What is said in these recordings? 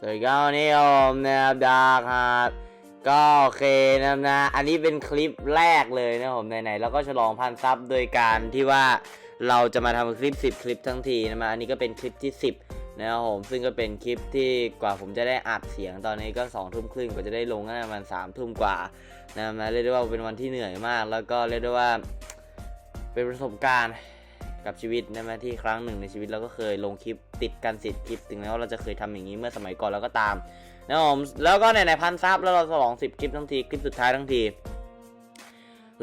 สวัสดีครับนนี้ผมนะครับดาร์คฮาร์ดก็โอเคนะนะ อันนี้เป็นคลิปแรกเลยนะผมไหนๆแล้วก็ฉลองพันซับโดยการที่ว่าเราจะมาทำคลิป 10 คลิปทั้งทีนะมาอันนี้ก็เป็นคลิปที่ 10 นะครับผม ซึ่งก็เป็นคลิปที่กว่าผมจะได้อัดเสียงตอนนี้ก็2ทุ่มครึ่งกว่าจะได้ลงก็ประมาณ3ทุ่มกว่านะครับนะเรียกได้ว่าเป็นวันที่เหนื่อยมาก แล้วก็เรียกได้ว่าเป็นประสบการณ์ กับชีวิตนะมที่ครั้งหนึ่งในชีวิตเราก็เคยลงคลิปติดกันสิทธิ์คลิป ถึงแม้ว่าเราจะเคยทำอย่างนี้เมื่อสมัยก่อนแล้วก็ตามนะครับผมแล้วก็ในในพันซับแล้วเราฉลอง10คลิปทั้งทีคลิปสุดท้ายทั้งที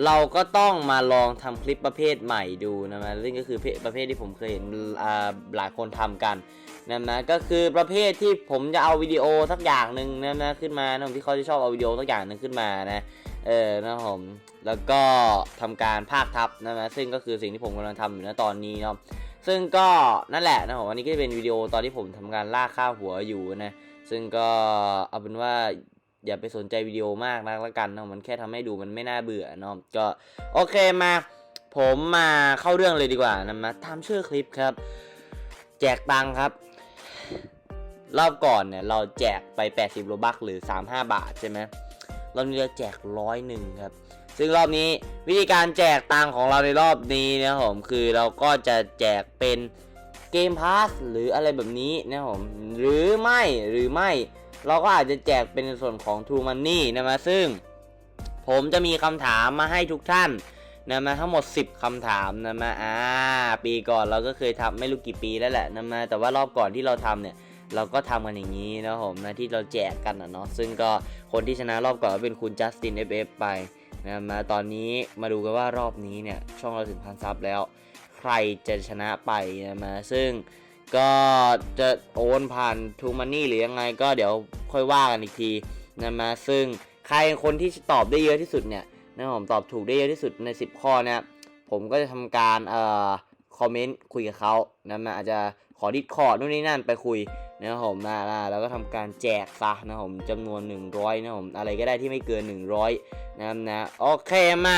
เราก็ต้องมาลองทำคลิปประเภทใหม่ดูนะนะซึ่งก็คือประเภทที่ผมเคยเห็นหลายคนทำกันนะนะก็คือประเภทที่ผมจะเอาวิดีโอสักอย่างหนึ่งนะนะขึ้นมานะที่เขาจะชอบเอาวิดีโอสักอย่างหนึ่งขึ้นมานะ เออนะผมแล้วก็ทำการภาคทับนะนะซึ่งก็คือสิ่งที่ผมกำลังทำอยู่นตอนนี้เนาะซึ่งก็นั่นแหละนะผมอันนี้ก็จะเป็นวิดีโอตอนที่ผมทำการลากข้าวหัวอยู่นะซึ่งก็เอาเป็นว่าอย่าไปสนใจวิดีโอมากนักแล้วกันเนาะมันแค่ทำให้ดูมันไม่น่าเบื่อเนาะก็โอเคมา ผมมาเข้าเรื่องเลยดีกว่านะมาทำชื่อคลิปครับ แจกตังครับรอบก่อนเนี่ยเราแจกไป 80โลบักหรือ 35 บาทใช่ไหม รอบนี้เราแจกร้อยหนึ่งครับ ซึ่งรอบนี้วิธีการแจกตังของเราในรอบนี้นะครับผมคือเราก็จะแจกเป็นเกมพาสหรืออะไรแบบนี้นะครับผมหรือไม่หรือไม่เราก็อาจจะแจกเป็นส่วนของ True Money นะมาซึ่ง ผมจะมีคำถามมาให้ทุกท่านนะมาทั้งหมด 10คำถามนะมาอ่าปีก่อนเราก็เคยทำไม่รู้กี่ปีแล้วแหละนะมาแต่ว่ารอบก่อนที่เราทำเนี่ย เราก็ทำกันอย่างนี้นะผมนะที่เราแจกกันนะเนาะซึ่งก็คนที่ชนะรอบก่อนก็เป็นคุณจัสติน FF ไปนะมาตอนนี้มาดูกันว่ารอบนี้เนี่ยช่องเราถึงพันซับแล้ว ใครจะชนะไปนะมาซึ่งก็จะโอนผ่านทูมันนี่หรือยังไงก็เดี๋ยวค่อยว่ากันอีกทีนะมาซึ่งใครคนที่ตอบได้เยอะที่สุดเนี่ยนะผมตอบถูกได้เยอะที่สุดใน 10 ข้อเนี่ยผมก็จะทำการเอ่อคอมเมนต์คุยกับเขานะมาอาจจะ ขอดิสคอร์ดนู่นนี่นั่นไปคุยนะครับผมนะแล้วก็ทำการแจกซะนะครับผมจำนวน 100นะครับผมอะไรก็ได้ที่ไม่เกิน 100นะครับนะโอเคมา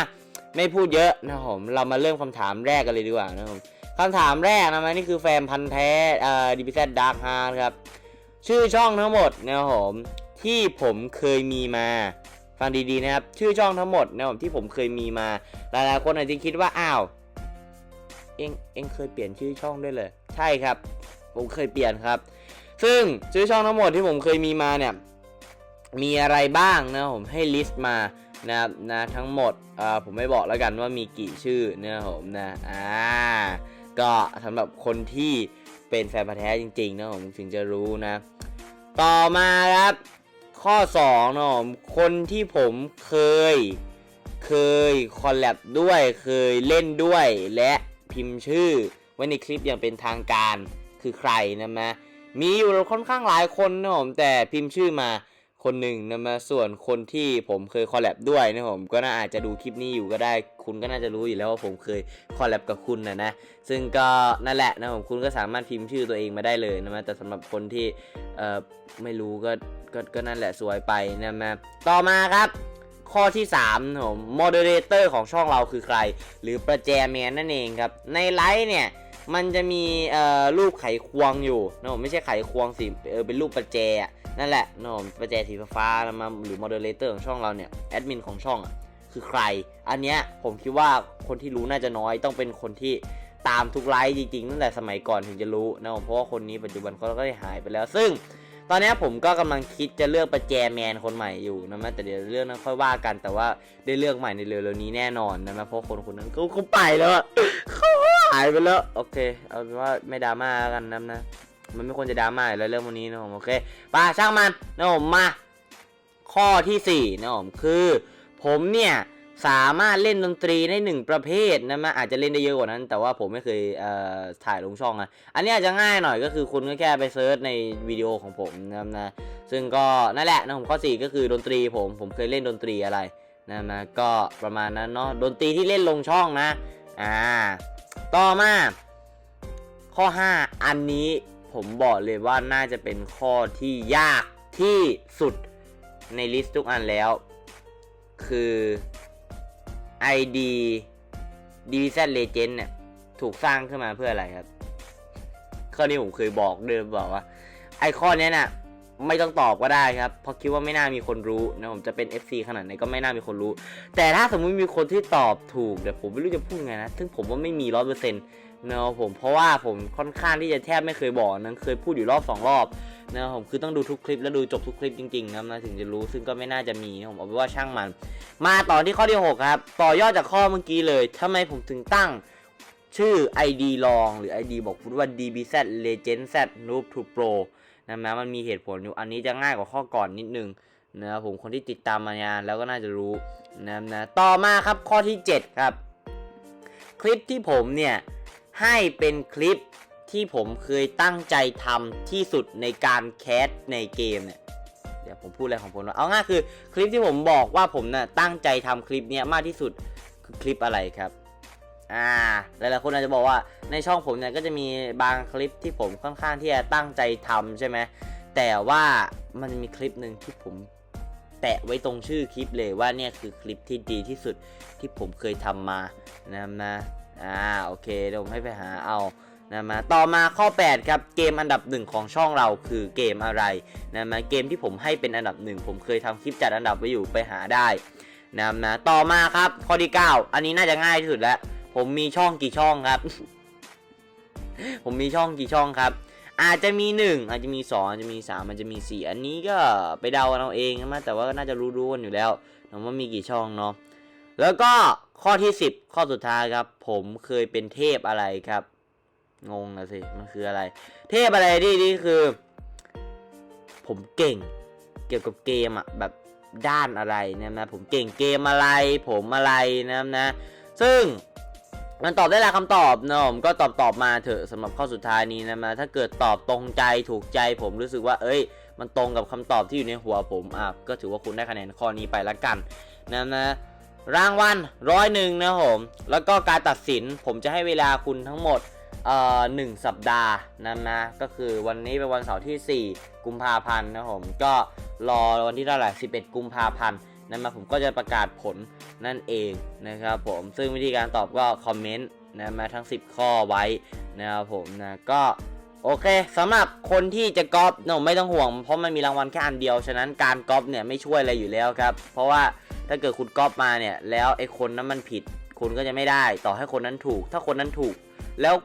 ไม่พูดเยอะนะครับผมเรามาเริ่มคำถามแรกกันเลยดีกว่านะครับผมคำถามแรกนะมันนี่คือแฟนพันธ์แท้เอ่อดิพิเซตดาร์คฮาร์ครับชื่อช่องทั้งหมดนะครับผมที่ผมเคยมีมาฟังดีๆนะครับ ชื่อช่องทั้งหมดนะครับผมที่ผมเคยมีมาหลายๆคนอาจจะคิดว่าอ้าวเอ็งเอ็งเคยเปลี่ยนชื่อช่องด้วยเลย ใช่ครับ ผมเคยเปลี่ยนครับ ซึ่งชื่อช่องทั้งหมดที่ผมเคยมีมาเนี่ย มีอะไรบ้างนะผมให้ลิสต์มานะครับนะทั้งหมดอ่าผมไม่บอกแล้วกันว่ามีกี่ชื่อนะผมนะอ่าก็สำหรับคนที่เป็นแฟนพันธ์แท้จริงๆนะผมถึงจะรู้นะ ต่อมาครับข้อ2นะผมคนที่ผมเคยเคยคอลแลบด้วยเคยเล่นด้วยและพิมพ์ชื่อ ไว้ในคลิปอย่างเป็นทางการคือใครนะมะมีอยู่ค่อนข้างหลายคนนะผมแต่พิมพ์ชื่อมาคนหนึ่งนะมาส่วนคนที่ผมเคยคอลแลบด้วยนะผมก็น่าอาจจะดูคลิปนี้อยู่ก็ได้ คุณก็น่าจะรู้อยู่แล้วว่าผมเคยคอลแลบกับคุณนะนะซึ่งก็นั่นแหละนะผมคุณก็สามารถพิมพ์ชื่อตัวเองมาได้เลยนะมาแต่สำหรับคนที่เอ่อไม่รู้ก็ก็ก็นั่นแหละสวยไปนะมาต่อมาครับ ข้อที่3นะผมโมเดเลเตอร์ของช่องเราคือใคร หรือประแจแมนนั่นเองครับในไลฟ์เนี่ย มันจะมีเอ่อรูปไขควงอยู่นะผมไม่ใช่ไขควงสิเออเป็นรูปประแจนั่นแหละนะผมประแจสีฟ้านะมาหรือโมเดเลเตอร์ของช่องเราเนี่ยแอดมินของช่องอะคือใคร อันเนี้ยผมคิดว่าคนที่รู้น่าจะน้อยต้องเป็นคนที่ตามทุกไลฟ์จริงๆตั้งแต่สมัยก่อนถึงจะรู้นะผมเพราะว่าคนนี้ปัจจุบันเขาก็ได้หายไปแล้ว ซึ่ง ตอนนี้ผมก็กำลังคิดจะเลือกประแจแมนคนใหม่อยู่นะมะแต่เดี๋ยวเรื่องนั้นค่อยว่ากันแต่ว่าได้เลือกใหม่ในเร็วๆนี้แน่นอนนะมะเพราะคนคนนั้นเขาเขาไปแล้วเขาายไปแล้ว โอเค เอาเป็นว่าไม่ดราม่ากันนะนะ มันไม่ควรจะดราม่าอยู่แล้วเรื่องวันนี้นะผม โอเคไป้าช่างมันนะผมมา ข้อที่สี่นะผมคือ ผมเนี่ยสามารถเล่นดนตรีได้หนึ่งประเภทนะมะอาจจะเล่นได้เยอะกว่านั้น แต่ว่าผมไม่เคยเอ่อถ่ายลงช่องนะอันนี้อาจจะง่ายหน่อยก็คือคุณก็แค่ไปเซิร์ชในวิดีโอของผมนะนะซึ่งก็นั่นแหละนะผมข้อ4ก็คือดนตรีผมผมเคยเล่นดนตรีอะไรนะนะก็ประมาณนั้นเนาะดนตรีที่เล่นลงช่องนะอ่า ต่อมา ข้อ 5 อันนี้ผมบอกเลยว่าน่าจะเป็นข้อที่ยากที่สุดในลิสต์ทุกอันแล้ว คือ ID DZ Legend เนี่ยถูกสร้างขึ้นมาเพื่ออะไรครับ ข้อนี้ผมเคยบอกเดิมบอกว่า ไอข้อนี้ยน่ะ ไม่ต้องตอบก็ได้ครับ เพราะคิดว่าไม่น่ามีคนรู้นะผมจะเป็น FC ขนาดไหนก็ไม่น่ามีคนรู้ แต่ถ้าสมมุติมีคนที่ตอบถูกเดี๋ยวผมไม่รู้จะพูดไงนะ ซึ่งผมว่าไม่มีร้อยเปอร์เซ็นต์นะครับผม เพราะว่าผมค่อนข้างที่จะแทบไม่เคยบอกนะเคยพูดอยู่รอบสองรอบนะครับผมคือต้องดูทุกคลิปแล้วดูจบทุกคลิปจริงๆนะนะถึงจะรู้ ซึ่งก็ไม่น่าจะมีนะผมเอาเป็นว่าช่างมัน มาต่อที่ข้อที่หกครับ ต่อยอดจากข้อเมื่อกี้เลยทำไมผมถึงตั้งชื่อ ID ลองหรือ ID บอกพูดว่า DBZ Legend Z Noob to Pro นะนะมันมีเหตุผลอยู่อันนี้จะง่ายกว่าข้อก่อนนิดนึงนะครับผมคนที่ติดตามมานานแล้วก็น่าจะรู้นะนะต่อมาครับข้อที่ 7 ครับ คลิปที่ผมเนี่ยให้เป็นคลิปที่ผมเคยตั้งใจทำที่สุดในการแคสในเกมเนี่ยเดี๋ยวผมพูดอะไรของผมเอาง่ายคือคลิปที่ผมบอกว่าผมน่ะตั้งใจทำคลิปเนี้ยมากที่สุดคือคลิปอะไรครับ อ่าหลายๆคนอาจจะบอกว่าในช่องผมเนี่ยก็จะมีบางคลิปที่ผมค่อนข้างที่จะตั้งใจทำใช่ไหมแต่ว่ามันมีคลิปหนึ่งที่ผมแตะไว้ตรงชื่อคลิปเลยว่าเนี่ยคือคลิปที่ดีที่สุดที่ผมเคยทำมานะครับนะอ่าโอเคเดี๋ยวผมให้ไปหาเอานะมาต่อมาข้อ 8 ครับ เกมอันดับหนึ่งของช่องเราคือเกมอะไรนะมาเกมที่ผมให้เป็นอันดับหนึ่งผมเคยทำคลิปจัดอันดับไว้อยู่ไปหาได้นะครับนะต่อมาครับข้อที่ 9 อันนี้น่าจะง่ายที่สุดแล้ว ผมมีช่องกี่ช่องครับ ผมมีช่องกี่ช่องครับ อาจจะมี1อาจจะมี2อาจจะมี3อาจจะมี4อันนี้ก็ไปเดาเอาเองนะแต่ว่าน่าจะรู้ๆกันอยู่แล้วนะว่ามีกี่ช่องเนาะแล้วก็ข้อที่10ข้อสุดท้ายครับ ผมเคยเป็นเทพอะไรครับ งงนะสิมันคืออะไร เทพอะไรที่นี่คือ ผมเก่ง เกี่ยวกับเกมอะแบบด้านอะไรเนี่ยนะผมเก่งเกมอะไร ผมอะไรนะนะ ซึ่ง มันตอบได้หลายคำตอบนะผมก็ตอบตอบมาเถอะสำหรับข้อสุดท้ายนี้นะมาถ้าเกิดตอบตรงใจถูกใจผมรู้สึกว่า เอ้ย มันตรงกับคำตอบที่อยู่ในหัวผมอะก็ถือว่าคุณได้คะแนนข้อนี้ไปละกันนะนะรางวัลร้อยหนึ่งนะผมแล้วก็การตัดสินผมจะให้เวลาคุณทั้งหมดเอ่อหนึ่งสัปดาห์นะนะก็คือวันนี้เป็นวันเสาร์ที่ 4 กุมภาพันธ์นะผมก็รอวันที่เท่าไหร่11 กุมภาพันธ์ นั่นมาผมก็จะประกาศผลนั่นเองนะครับผมซึ่งวิธีการตอบก็คอมเมนต์นะมาทั้ง 10 ข้อไว้นะครับผมนะก็โอเคสำหรับคนที่จะก๊อปเนอะไม่ต้องห่วง เพราะมันมีรางวัลแค่อันเดียวฉะนั้นการก๊อปเนี่ยไม่ช่วยอะไรอยู่แล้วครับ เพราะว่าถ้าเกิดคุณก๊อปมาเนี่ยแล้วไอ้คนนั้นมันผิด คุณก็จะไม่ได้ ต่อให้คนนั้นถูก ถ้าคนนั้นถูก แล้ว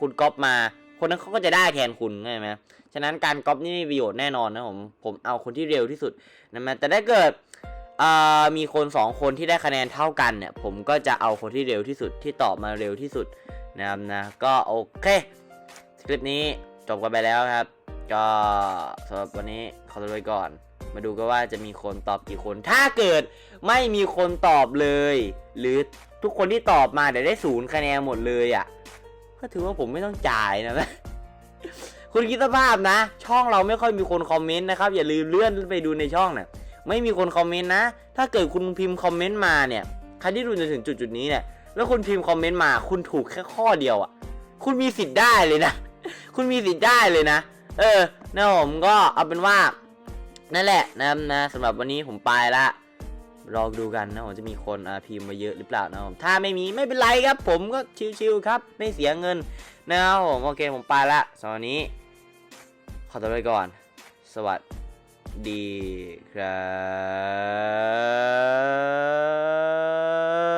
คุณก๊อปมา คนนั้นเขาก็จะได้แทนคุณใช่ไหมฉะนั้นการก๊อปนี่มีประโยชน์แน่นอนนะผมผมเอาคนที่เร็วที่สุดนะมันแต่ถ้าเกิด มีคน 2 คนที่ได้คะแนนเท่ากันเนี่ย ผมก็จะเอาคนที่เร็วที่สุดที่ตอบมาเร็วที่สุดนะครับนะ ก็โอเค คลิปนี้จบกันไปแล้วครับ ก็สำหรับวันนี้ขอตัวไปก่อน มาดูกันว่าจะมีคนตอบกี่คน ถ้าเกิดไม่มีคนตอบเลย หรือทุกคนที่ตอบมาเดี๋ยวได้ศูนย์คะแนนหมดเลยอะ่ะ ก็ถือว่าผมไม่ต้องจ่ายนะ คุณคิดสภาพนะ ช่องเราไม่ค่อยมีคนคอมเมนต์นะครับ อย่าลืมเลื่อนไปดูในช่องนะ ไม่มีคนคอมเมนต์นะ ถ้าเกิดคุณพิมพ์คอมเมนต์มาเนี่ยใครที่ดูจนถึงจุดจุดนี้เนี่ย แล้วคุณพิมพ์คอมเมนต์มาคุณถูกแค่ข้อเดียวอะ่ะ คุณมีสิทธิ์ได้เลยนะ คุณมีสิทธิ์ได้เลยนะ เออนะผมก็เอาเป็นว่า นั่นแหละนะนะสำหรับวันนี้ผมไปละรอดูกันนะผมจะมีคนพิมพ์มาเยอะหรือเปล่านะผมถ้าไม่มีไม่เป็นไรครับ ผมก็ชิวๆครับ ไม่เสียเงินนะครับผมโอเคผมไปละสำหรับวันนี้ ขอตัวไปก่อน สวัสดี ดีครับ